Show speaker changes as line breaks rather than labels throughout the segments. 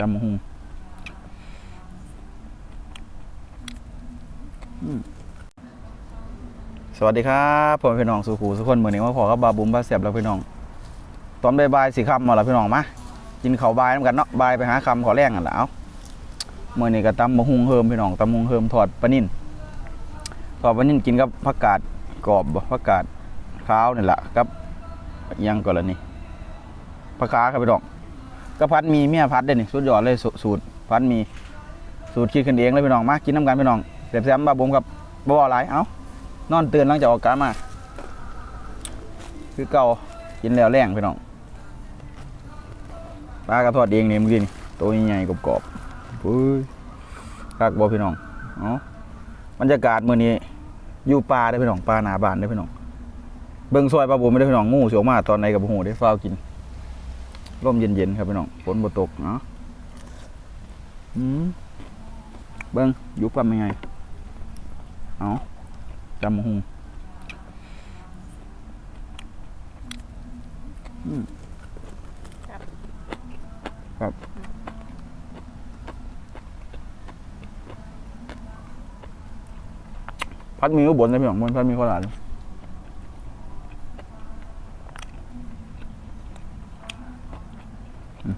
จำหงสวัสดีครับผมพี่น้องสุขูสุคนเหมือนนี้มาขอกับบาบุ้มบาเสียบแล้วพี่น้อง ตอนบ่ายๆสี่คำมาแล้วพี่น้องมากินเขาบายน้ำกันเนาะบายไปหาคำขอแรงกันแล้วเมื่อนี้ก็ตำมะฮุงเฮิมพี่น้องตำมะฮุงเฮิมทอดปลานิ่นทอดปลานิ่นกินกับผักกาดกรอบผักกาดขาวนี่แหละกับยังก่อนละนี่ผักขาครับพี่น้อง ก็พัดมีเมียพัดเด้นี่สุดยอดเลยสสูตรพัดมีสูตรคิดขึ้นเองเลยพี่น้องมากินน้ำกันพี่น้องเสียบแซมบาบุ้มกับบ่บ่หลายเอ้านอนตื่นหลังจากออกกามาคือเก่ากินแล้วแรงพี่น้องปลากระทอดเองนี่เมื่อกี้นี่ตัวใหญ่กรอบๆปุ้ยคักบ่พี่น้องเอ๋บรรยากาศมื้อนี้อยู่ป่าได้พี่น้องป่าหนาบานได้พี่น้องเบิ่งซอยปลาบุไม่ได้พี่น้องงูสิออกมาตอนไหนกับบ่ฮู้ได้ฟ้าวกิน ลมเย็นๆครับพี่น้องฝนบ่ตกเนาะอืมเบิ่งอยู่ปั๊มยังไงเอาจำบ่ฮู้อืมพัดมีอุบลนะพี่น้องมันพัดมีโคราชอืมอืม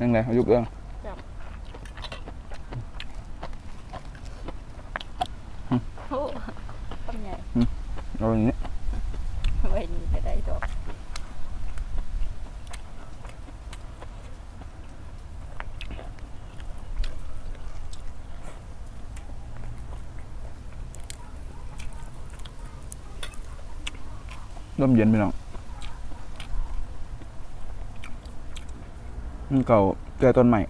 ยังไงอายุเรื่อง
โอ้ทำใหญ่
เอาอย่างนี้
ไว้นี่ก็ได้ดอก
ร่มเย็นพี่น้องมัน เก่าเจอต้นใหม่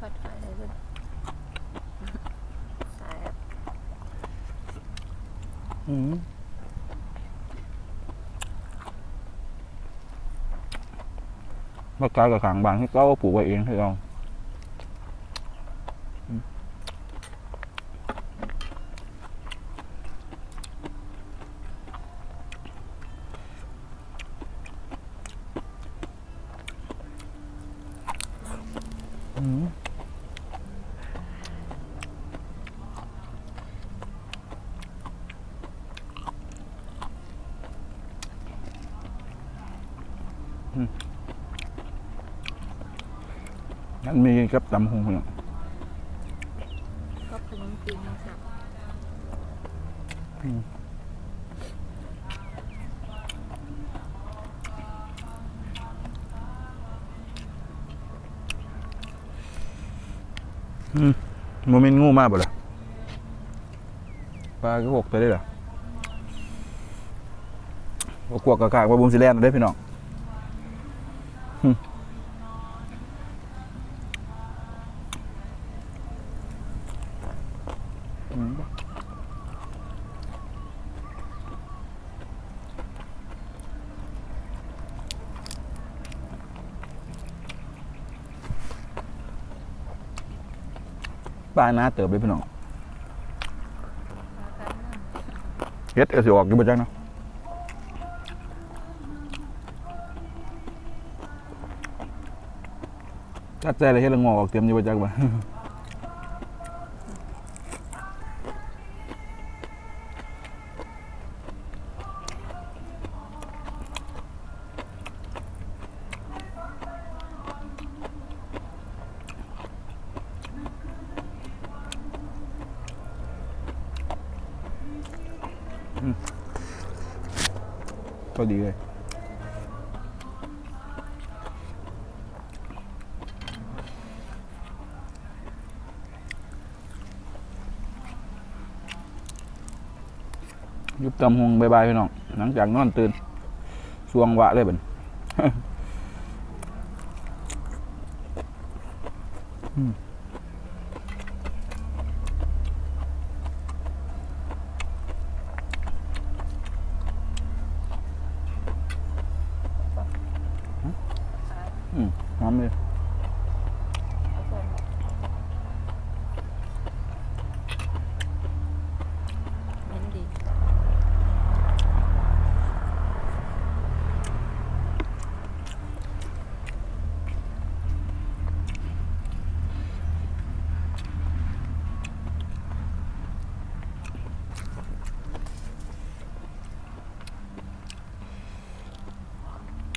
พัดไฟให้เพิ่นสายอะ
อืมมะกากับขางบางที่เก้าปลูกไว้เองให้เราอืมอืม นั่นมีกับตำหงพี่น้อง
ก็ขนมจีนนะครับ
โมเมนต์งูมากบ่ล่ะปลาก็หกตัวได้เหรอว่ากวกกะกากว่าบุมสิแลนด์ได้อพี่น้องหึอืม ปลาหน้าเติบเลยพี่น้องเฮ็ดเอสิออกอยู่บ่จังเนาะจัดใจเลยเฮ็ดละงอกออกเตรียมอยู่บ่จังบ่ ก็ดีเลยยุบตำหงบายบายพี่น้อง หลังจากนอนตื่นสวงวะเลยเป็นอืมามเลย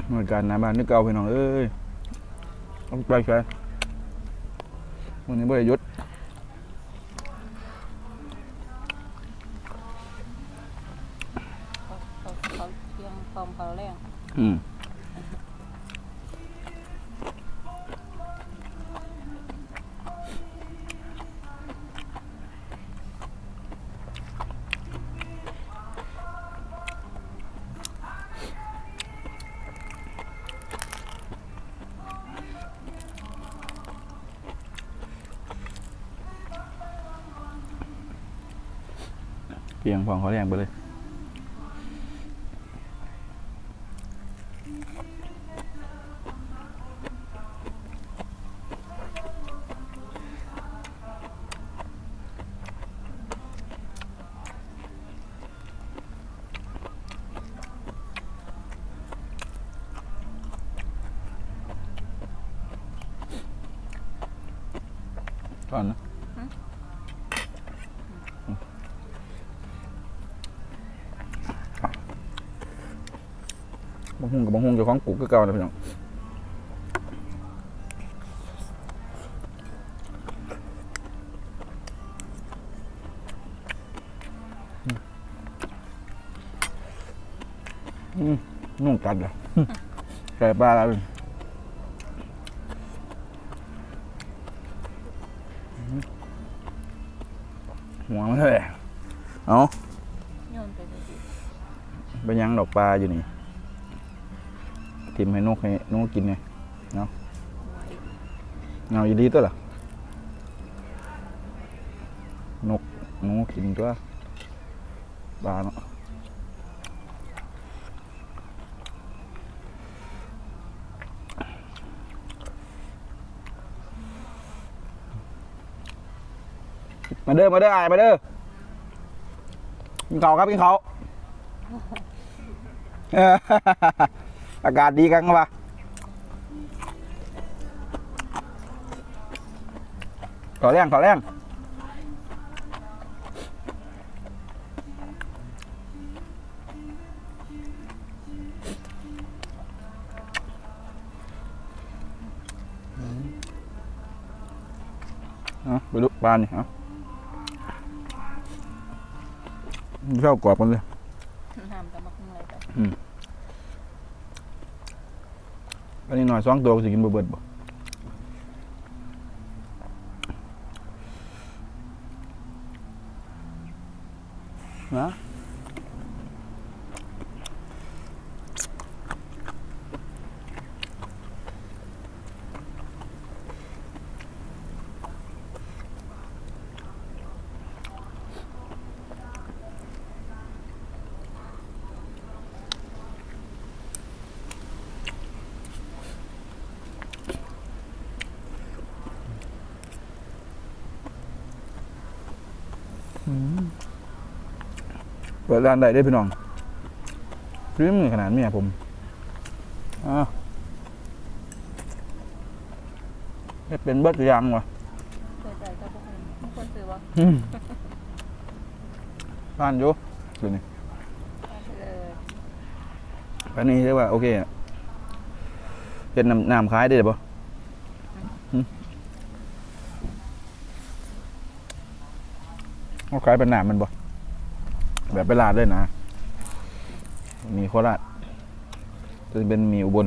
เหมือนกันนะบ้านนึกเอาไปหน้องเอ้ย ต้องไปใช่วันนี้บ่ได้หยุด
เขาเขาเขาเที่ยงพร้อมเขาแรง
อืม เพียงพองเขาแรงไปเลย ก่อนนะ บางฮุงกับบางฮุงเจ้าของปลูกก็เก่านะพี่น้องอืมนุ่งกัดเหรอไก่ปลาอะไรหัวมันเลยเอา
โยนไปเลยสิ
ไปยังดอกปลาอยู่นี่ ทิมให้นกให้นกกินไง
ไว้
เงาอีดีตัวล่ะนกนกกินตัวปลาเนาะมาเด้อมาเด้อไอ้มาเด้อกินเขาครับกินเขา อากาศดีกันปะขอแรงขอแรงเอาไปลุกปลานี่เอาไม่ชอบกรอบกันเลย
น้ำกับมักอะไรแบบ
อั นนี้หน่อยสองตัวก็สิกินบ่เบิดบ่นะเปิดร้านใดได้พี่น้องริมขนาดเมียผมอ้าวเฮ็ดเป็นเบิดทุกอยังวะ
เคยใส่กับพวกนี้ทุกคนซื้อว่า
อืมบ้านอยู่ดูนี่
เลย
อันนี้เรียกว่าโอเคอะเป็นน้ำน้ำขายได้บ่หึเอาขายเป็นน้ำมันบ่ แบบไปลาดเลยนะ มีโคราชจะเป็นมีอุบล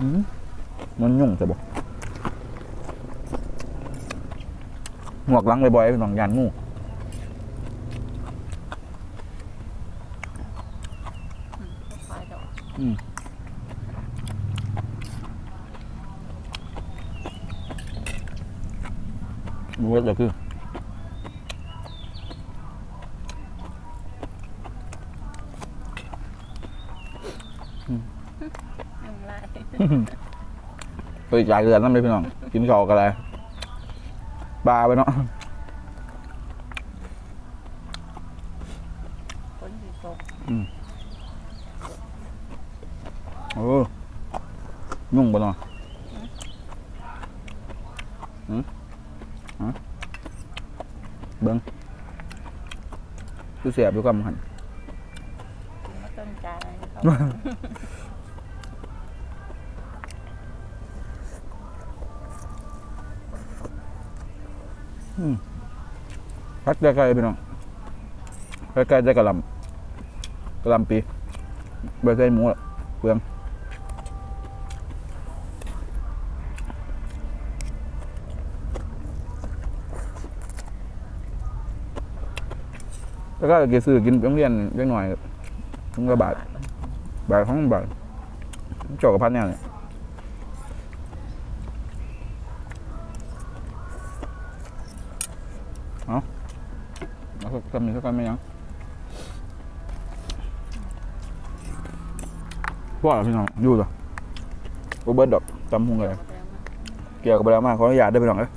อืมมันยุ่งจะบอกหมวกหลังบ่อยๆเป็นสองยานงู
ขา ยดอก
รู้ว่าจะคือ
ยุ่งไร
ไปจ่ายเงินนั่นเลยพี่น้อง กินข้าวกันอะไรปลาไปเนาะ
คนสีตก
โอ้ยุ่งไปเนาะหืมฮะ เบิ้งดูเสียบดูความหัน
กินมาต้นจานให้เขา
พักใกล้ๆพี่น้องใกล้ๆได้กระหลำกระหลำปีใบใส่หมูอะเปลือง แล้วก็เกซื้อกินโรงเรียนเล็กหน่อยถึงละบาทบาทของบาทจอกกับพันเนี่ยเนี่ยเอาเอาสักคำหนึ่งสักคำไหมยังพวกเราพี่น้องอยู่เหรอโรเบิร์ตดอกจำพุงเลยเกี่ยวกับเวลามากขออนุญาตได้ไปหน่อยเอ้ย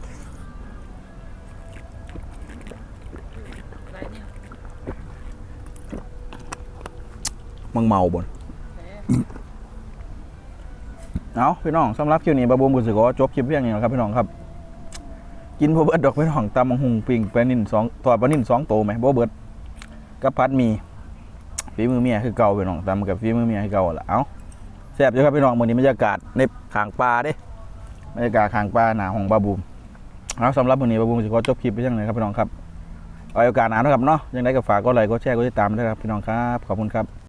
มึงเมาบนเอาพี่น้องสำหรับคลิปนี้บาบูมกุศลก็จบคลิปเพียงนี้นะครับพี่น้องครับ กินโบเบิร์ดดอกพี่น้องตำมังหุงปิงปลานิ่นสองทอดปลานิ่นสองโตไหมโบเบิร์ดกับพัดมีฝีมือเมียคือเก่าพี่น้องตำกับฝีมือเมียคือเก่าละเอาแซ่บจ้ะครับพี่น้องมื้อนี้บรรยากาศในขางปลาเด้บรรยากาศขางปลาหนาของบาบูมเอาสำหรับมื้อนี้บาบูมกุศลก็จบคลิปเพียงนี้ครับพี่น้องครับเอาโอกาสหน้านะครับเนาะยังไงก็ฝากกดไลค์กดแชร์กดติดตามด้วยครับพี่น้องครับขอบคุณครับ